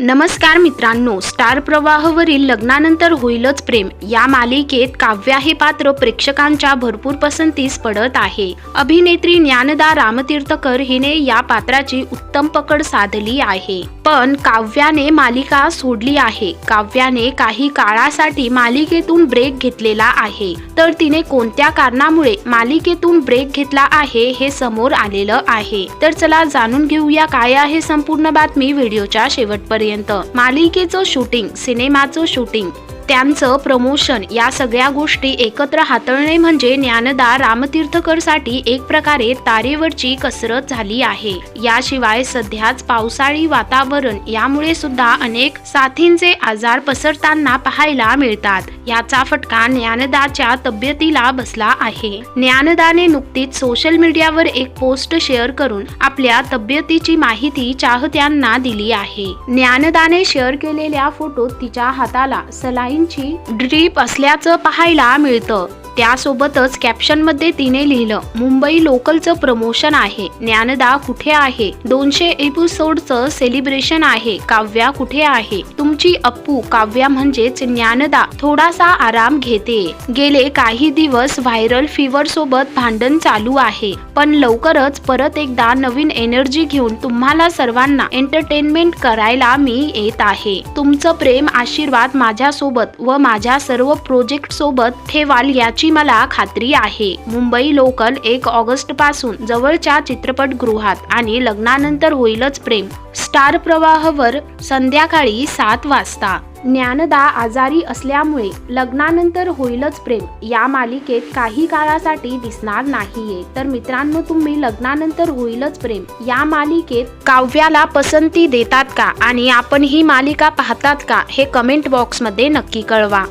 नमस्कार मित्रांनो स्टार प्रवाहवरील लग्नानंतर होईलच प्रेम. या मालिकेत काव्या हे पात्र प्रेक्षकांच्या भरपूर पसंतीस पडत आहे. अभिनेत्री ज्ञानदा रामतीर्थकर हिने या पात्राची उत्तम पकड साधली आहे. पण काव्याने मालिका सोडली आहे. काव्याने काही काळासाठी मालिकेतून ब्रेक घेतलेला आहे. तर तिने कोणत्या कारणामुळे मालिकेतून ब्रेक घेतला आहे हे समोर आलेलं आहे. तर चला जाणून घेऊया काय आहे संपूर्ण बातमी व्हिडिओच्या शेवटपर्यंत. मालिकेचं शूटिंग सिनेमाचं शूटिंग. त्यांचं प्रमोशन या सगळ्या गोष्टी एकत्र हाताळणे म्हणजे ज्ञानदा रामतीर्थकरसाठी एक प्रकारे तारेवरची कसरत झाली आहे. याशिवाय सध्याच पावसाळी वातावरण यामुळे सुद्धा अनेक साथींचे आजार पसरताना पाहायला मिळतात. याचा फटका ज्ञानदाच्या तब्येतीला बसला आहे. ज्ञानदाने नुकतीच सोशल मीडियावर एक पोस्ट शेअर करून आपल्या तब्येतीची माहिती चाहत्यांना दिली आहे. ज्ञानदाने शेअर केलेल्या फोटोत तिच्या हाताला सलाई ड्रीप असल्याचं पाहायला मिळतं. त्यासोबतच कॅप्शनमध्ये तिने लिहिलं मुंबई लोकलचं प्रमोशन आहे. ज्ञानदा कुठे आहे? दोनशे एपिसोडचं सेलिब्रेशन आहे. काव्या कुठे आहे? तुमची अप्पू काव्या म्हणजेच ज्ञानदा. थोडासा आराम घेते. गेले काही दिवस व्हायरल फीवर सोबत भांडण चालू आहे. पण लवकरच परत एकदा नवीन एनर्जी घेऊन तुम्हाला सर्वांना एंटरटेनमेंट करायला मी येत आहे. तुमचं प्रेम आशीर्वाद माझ्यासोबत व माझ्या सर्व प्रोजेक्ट सोबत ठेवाल याची याची मला खात्री आहे. मुंबई लोकल एक ऑगस्टपासून जवळच्या चित्रपटगृहात आणि लग्नानंतर होईलच प्रेम. स्टार प्रवाहवर संध्याकाळी सात वाजता. ज्ञानदा आजारी असल्यामुळे लग्नानंतर होईलच प्रेम. या मालिकेत काही काळासाठी दिसणार नाहीये. तर मित्रांनो तुम्ही लग्नानंतर होईलच प्रेम. या मालिकेत काव्याला पसंती देतात का? आणि आपण ही मालिका पाहतात का? हे कमेंट बॉक्समध्ये नक्की कळवा.